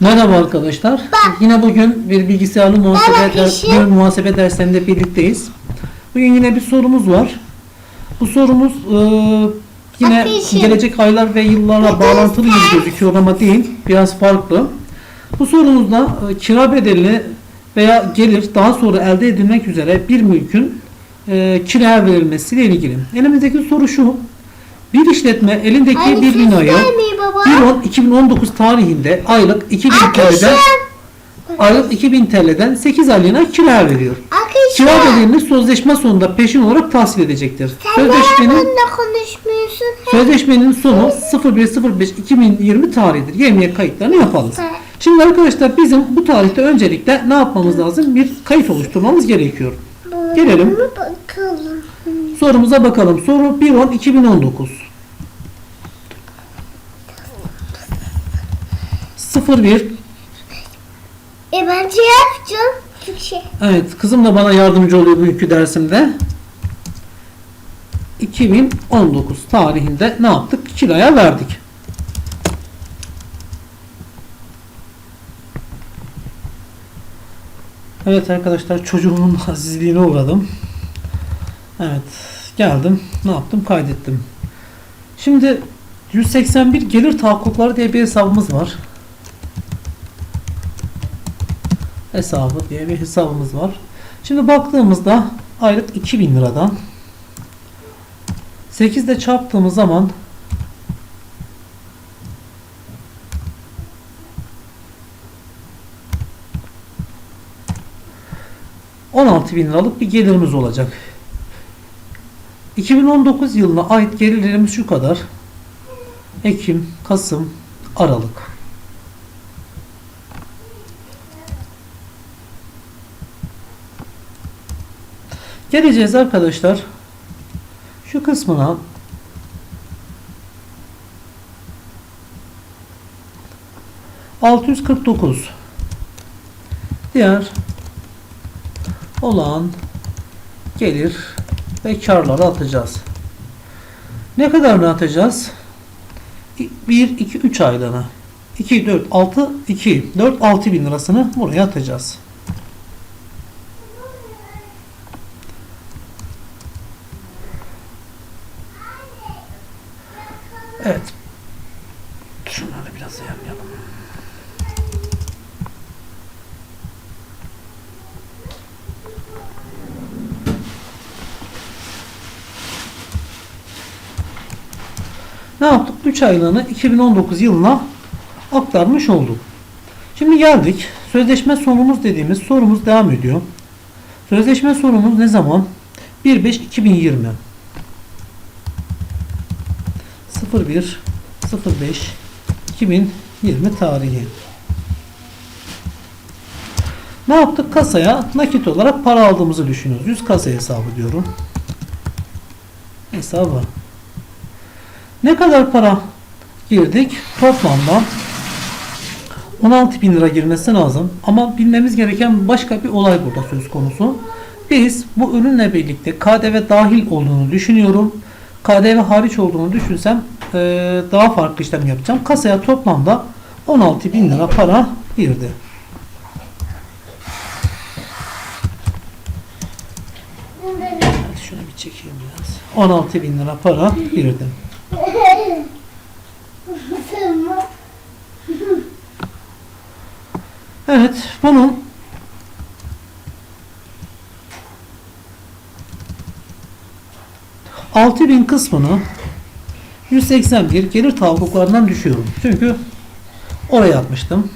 Merhaba arkadaşlar. Yine bugün bir bilgisayarlı muhasebe, ders, bir muhasebe derslerinde birlikteyiz. Bugün yine bir sorumuz var. Bu sorumuz e, yine Akışın. gelecek aylar ve yıllarla bağlantılı gibi gözüküyor ama değil. Biraz farklı. Bu sorumuzda e, kira bedeli veya gelir daha sonra elde edilmek üzere bir mülkün e, kiraya verilmesiyle ilgili. Elimizdeki soru şu. Bir işletme elindeki Aynı bir ses binayı baba. 1-10-2019 tarihinde aylık 2000 TL'den aylık 2000 TL'den 8 aylığına kira veriyor. Akışım. Kira bedelini sözleşme sonunda peşin olarak tahsil edecektir. Sen Sözleşmenin bununla konuşmuyorsun. sözleşmenin sonu 01.05.2020 tarihidir. Yemeğe kayıtlarını yapalım. Evet. Şimdi arkadaşlar bizim bu tarihte öncelikle ne yapmamız lazım? Bir kayıt oluşturmamız gerekiyor. Gelelim. Bakalım. Sorumuza bakalım. Soru 1.10.2019 01 E bence yapacağım. Türkçe. Evet, kızım da bana yardımcı oluyor bugünkü dersimde. 2019 tarihinde ne yaptık? Kiraya verdik. Evet arkadaşlar çocuğumun azizliğine uğradım. Evet geldim ne yaptım kaydettim. Şimdi 181 gelir tahakkukları diye bir hesabımız var. hesabı diye bir hesabımız var. Şimdi baktığımızda aylık 2000 liradan 8 ile çarptığımız zaman ...16 bin liralık bir gelirimiz olacak. 2019 yılına ait gelirlerimiz şu kadar. Ekim, Kasım, Aralık. Geleceğiz arkadaşlar. Şu kısmına ...649... ...diğer... ...olan... ...gelir... ...ve karları atacağız. Ne kadarını atacağız? 1, 2, 3 aylığına. 2, 4, 6, 2, 4, 6 bin lirasını buraya atacağız. Evet. Şunları biraz ayarlayalım. Ne yaptık? 3 aylığını 2019 yılına aktarmış olduk. Şimdi geldik. Sözleşme sonumuz dediğimiz sorumuz devam ediyor. Sözleşme sonumuz ne zaman? 1-5-2020. 01 05 2020 tarihi. Ne yaptık? Kasaya nakit olarak para aldığımızı düşünüyoruz. 100 kasa hesabı diyorum. Hesabı. Ne kadar para girdik? Toplamda 16 bin lira girmesi lazım. Ama bilmemiz gereken başka bir olay burada söz konusu. Biz bu ürünle birlikte KDV dahil olduğunu düşünüyorum. KDV hariç olduğunu düşünsem eee, daha farklı işlem yapacağım. Kasaya toplamda 16 bin lira para girdi. Şunu bir çekeyim biraz. 16 bin lira para girdi. Evet, bunun altı bin kısmını 181 gelir tahakkuklarından düşüyorum. Çünkü oraya atmıştım.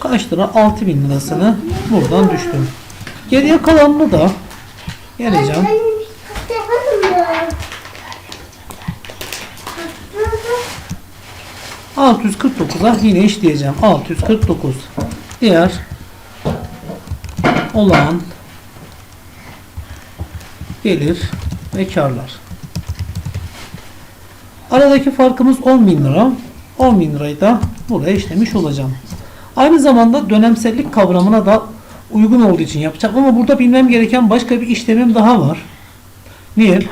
Kaç lira? 6 bin lirasını buradan düştüm. Geriye kalanını da geleceğim. 649'a yine işleyeceğim. 649. Diğer olan gelir ve karlar. Aradaki farkımız 10 bin lira. 10 bin lirayı da buraya işlemiş olacağım. Aynı zamanda dönemsellik kavramına da uygun olduğu için yapacağım. Ama burada bilmem gereken başka bir işlemim daha var. Niye?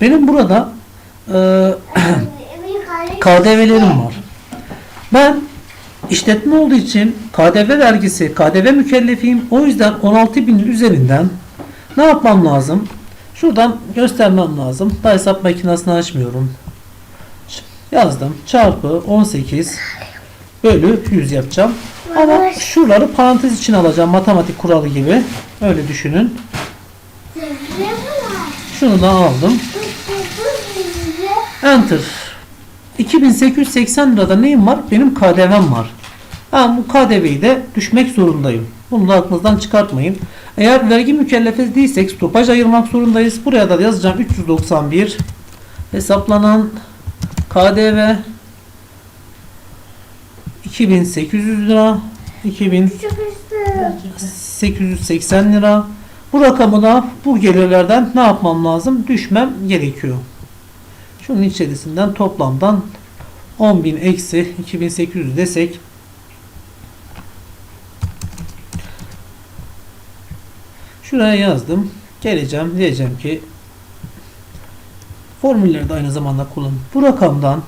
Benim burada e, KDV'lerim var. Ben işletme olduğu için KDV vergisi, KDV mükellefiyim. O yüzden 16 bin üzerinden ne yapmam lazım? Şuradan göstermem lazım. Daha hesap makinesini açmıyorum. Yazdım. Çarpı 18 bölü 100 yapacağım. Ama şuraları parantez için alacağım. Matematik kuralı gibi. Öyle düşünün. Şunu da aldım. Enter. 2880 lirada neyim var? Benim KDV'm var. Ha, bu KDV'yi de düşmek zorundayım. Bunu da aklınızdan çıkartmayın. Eğer vergi mükellefesi değilsek stopaj ayırmak zorundayız. Buraya da yazacağım 391 hesaplanan KDV 2800 lira 2880 lira bu rakamı da bu gelirlerden ne yapmam lazım? Düşmem gerekiyor. Şunun içerisinden toplamdan 10.000 eksi 2800 desek şuraya yazdım. Geleceğim diyeceğim ki formülleri de aynı zamanda kullan. Bu rakamdan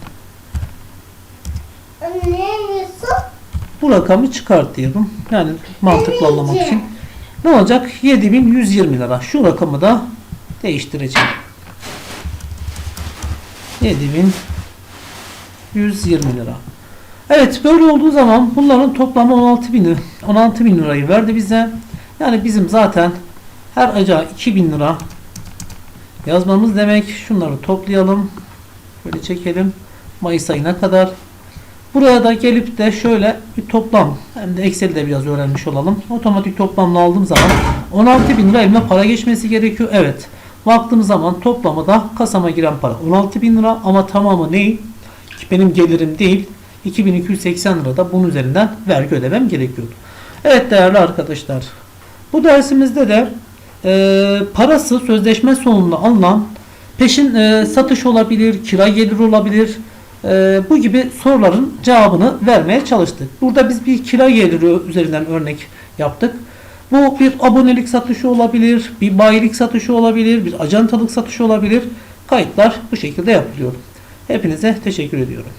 bu rakamı çıkart diyorum. Yani mantıklı anlamak için. Ne olacak? 7120 lira. Şu rakamı da değiştireceğim. 7120 lira. Evet böyle olduğu zaman bunların toplamı 16 bin, 16 bin lirayı verdi bize. Yani bizim zaten her aca 2000 lira yazmamız demek. Şunları toplayalım. Böyle çekelim. Mayıs ayına kadar. Buraya da gelip de şöyle bir toplam hem de Excel'de biraz öğrenmiş olalım. Otomatik toplamla aldığım zaman 16 bin lira elime para geçmesi gerekiyor. Evet. Baktığım zaman toplamı da kasama giren para 16 bin lira ama tamamı ne? Benim gelirim değil. 2280 lira da bunun üzerinden vergi ödemem gerekiyordu. Evet değerli arkadaşlar. Bu dersimizde de e, parası sözleşme sonunda alınan peşin e, satış olabilir, kira gelir olabilir. E, bu gibi soruların cevabını vermeye çalıştık. Burada biz bir kira geliri üzerinden örnek yaptık. Bu bir abonelik satışı olabilir, bir bayilik satışı olabilir, bir ajantalık satışı olabilir. Kayıtlar bu şekilde yapılıyor. Hepinize teşekkür ediyorum.